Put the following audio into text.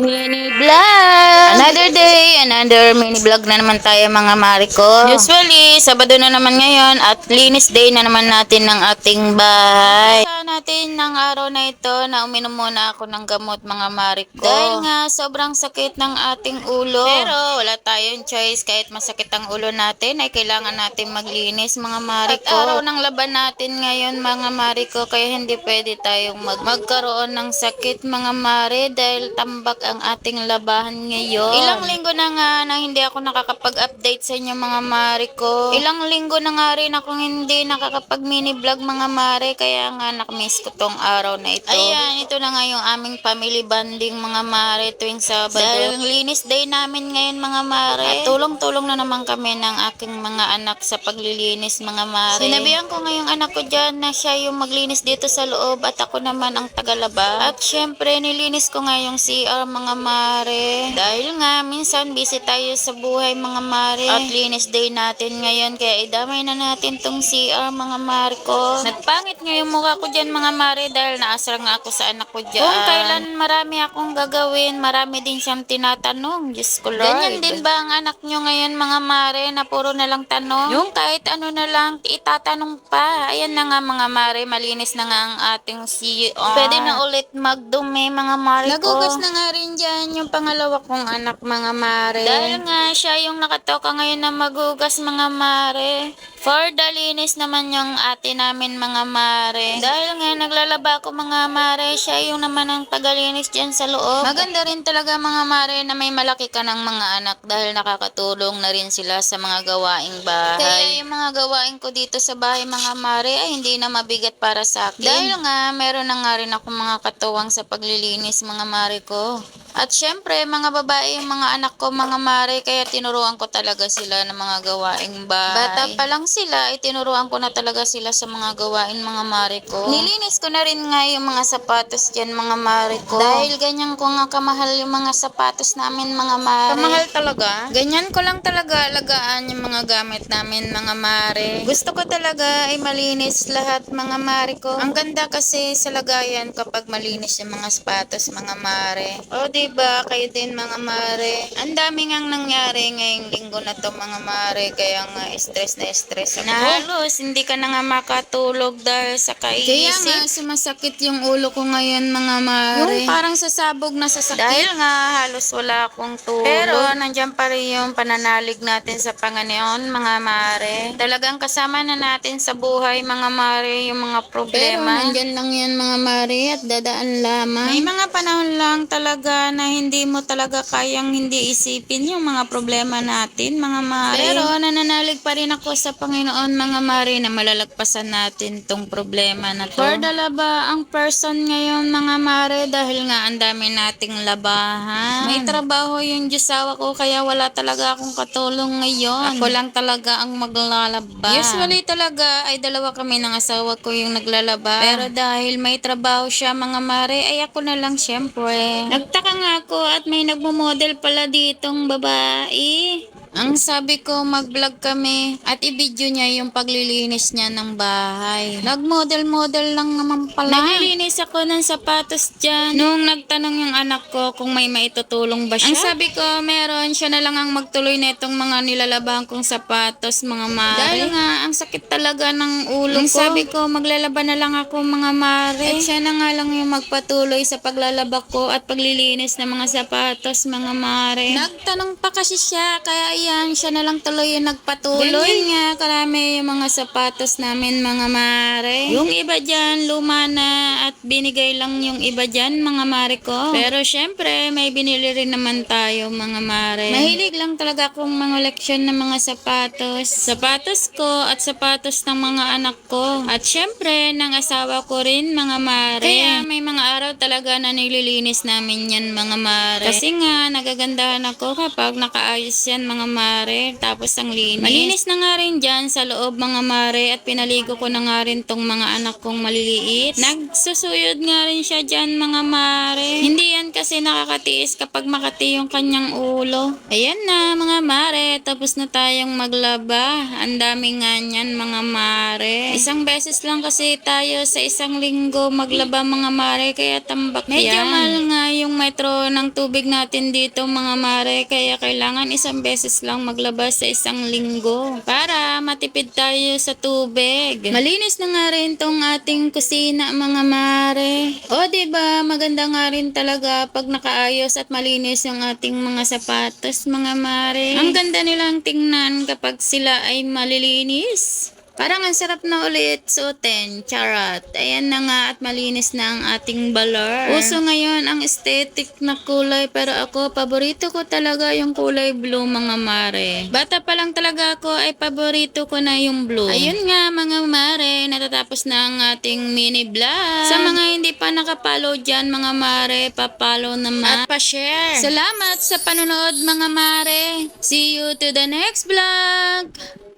Mini vlog! Another day, another mini vlog na naman tayo mga Mariko. Usually, Sabado na naman ngayon at linis day na naman natin ng ating bahay. Sa natin ng araw na ito na uminom muna ako ng gamot mga Mariko. Dahil nga sobrang sakit ng ating ulo. Pero wala tayong choice kahit masakit ang ulo natin ay kailangan natin maglinis mga Mariko. At araw ng laban natin ngayon mga Mariko kaya hindi pwede tayong mag magkaroon ng sakit mga Mare dahil tambak ang ating labahan ngayon. Ilang linggo na nga na hindi ako nakakapag-update sa inyo mga Mare ko. Ilang linggo na nga rin akong hindi nakakapag mini vlog mga Mare kaya nga nakamiss ko tong araw na ito. Ayan, ito na nga yung aming family bonding mga Mare tuwing Sabado. Dahil linis day namin ngayon mga Mare. At tulong-tulong na naman kami ng aking mga anak sa paglilinis mga Mare. Sinabihan ko ngayong anak ko dyan na siya yung maglinis dito sa loob at ako naman ang tagalaba. At syempre, nilinis ko nga yung CR mga Mare. Dahil nga, minsan busy tayo sa buhay mga Mare. At linis day natin ngayon kaya idamay na natin tong CR mga Mare ko. Nagpangit nga yung mukha ko dyan mga Mare dahil naasar nga ako sa anak ko dyan. Kung kailan marami akong gagawin, marami din siyang tinatanong. Diyos ko Lord. Ganyan din ba ang anak nyo ngayon mga Mare na puro na lang tanong? Yung kahit ano na lang itatanong pa. Ayan na nga mga Mare, malinis na nga ang ating CR. Pwede na ulit magdumi mga Mare ko. Nagugas na nga rin dyan yung pangalawa kong anak mga Mare. Dahil nga siya yung nakatoka ngayon na magugas mga Mare. For the linis naman yung ate namin mga Mare. Dahil nga naglalaba ako mga Mare, siya yung naman ang tagalinis dyan sa loob. Maganda rin talaga mga Mare na may malaki ka ng mga anak dahil nakakatulong na rin sila sa mga gawaing bahay. Kaya yung mga gawain ko dito sa bahay mga Mare ay hindi na mabigat para sa akin. Dahil nga meron na nga rin ako mga katuwang sa paglilinis mga Mare ko. At syempre, mga babae yung mga anak ko, mga mare, kaya tinuruan ko talaga sila ng mga gawaing bahay. Bata pa lang sila, ay tinuruan ko na talaga sila sa mga gawain mga mare ko. Nilinis ko na rin nga yung mga sapatos dyan, mga mare ko. Dahil ganyan ko nga kamahal yung mga sapatos namin, mga mare. Kamahal talaga? Ganyan ko lang talaga alagaan yung mga gamit namin, mga mare. Gusto ko talaga ay malinis lahat, mga mare ko. Ang ganda kasi sa lagayan kapag malinis yung mga sapatos, mga mare. O, diba? Kayo din, mga mare. Ang dami ngang nangyari ngayong linggo na to, mga mare. Kaya nga, stress na stress ako. Na halos, hindi ka na nga makatulog dahil sa kaisip. Kaya nga, sumasakit yung ulo ko ngayon, mga mare. Yung parang sasabog na sasakit. Dahil nga, halos wala akong tulog. Pero, nandyan pa rin yung pananalig natin sa Panginoon, mga mare. Talagang kasama na natin sa buhay, mga mare, yung mga problema. Pero, nandyan lang yan, mga mare, at dadaan lamang. May mga panahon lang talaga na hindi mo talaga kayang hindi isipin yung mga problema natin, mga mare. Pero nananalig pa rin ako sa Panginoon, mga mare, na malalagpasan natin tong problema na to. For the laba ang person ngayon, mga mare, dahil nga ang dami nating labahan. May trabaho yung Diyosawa ko, kaya wala talaga akong katulong ngayon. Ako lang talaga ang maglalaba. Usually talaga ay dalawa kami ng asawa ko yung naglalaba. Pero dahil may trabaho siya, mga mare, ay ako na lang syempre. Nagtaka nga ako at may nagmo-model pala ditong babae. Ang sabi ko, mag-vlog kami at i-video niya yung paglilinis niya ng bahay. Nag-model-model lang naman pala. Naglilinis ako ng sapatos dyan. Nung nagtanong yung anak ko kung may maitutulong ba siya. Ang sabi ko, meron. Siya na lang ang magtuloy na itong mga nilalabahan kong sapatos, mga mare. Dahil nga, ang sakit talaga ng ulo Ang ko. sabi ko, maglalaba na lang ako, mga mare. At siya na nga lang yung magpatuloy sa paglalaba ko at paglilinis ng mga sapatos, mga mare. Nagtanong pa kasi siya, kaya yan, siya na lang tuloy yung nagpatuloy. Ganyan nga, karami yung mga sapatos namin, mga mare. Yung iba dyan, luma na at binigay lang yung iba dyan, mga mare ko. Pero syempre, may binili rin naman tayo, mga mare. Mahilig lang talaga akong mga leksyon ng mga sapatos. Sapatos ko at sapatos ng mga anak ko. At syempre, ng asawa ko rin, mga mare. Kaya may mga araw talaga na nililinis namin yan, mga mare. Kasi nga, nagagandahan ako kapag nakaayos yan, mga mare. Tapos ang linis. Malinis na nga rin dyan sa loob mga mare at pinaligo ko na nga rin tong mga anak kong maliliit. Nagsusuyod nga rin siya dyan mga mare. Hindi yan kasi nakakatiis kapag makati yung kanyang ulo. Ayan na mga mare. Tapos na tayong maglaba. Ang dami nga niyan mga mare. Isang beses lang kasi tayo sa isang linggo maglaba mga mare. Kaya tambak Medyo yan. mahal nga yung metro ng tubig natin dito mga mare. Kaya kailangan isang beses lang maglaba sa isang linggo. Para matipid tayo sa tubig. Malinis na nga rin tong ating kusina mga mare. O ba diba, maganda nga rin talaga pag nakaayos at malinis yung ating mga sapatos mga mare. Ang ganda nilang tingnan kapag sila ay malilinis. Parang ang sarap na ulit suotin. Charot. Ayan na nga at malinis na ang ating balor. Uso ngayon ang aesthetic na kulay pero ako, paborito ko talaga yung kulay blue mga mare. Bata pa lang talaga ako ay paborito ko na yung blue. Ayun nga mga mare, natatapos na ang ating mini vlog. Sa mga hindi pa nakapalo dyan mga mare, papalo naman. At pa-share. Salamat sa panonood mga mare. See you to the next vlog.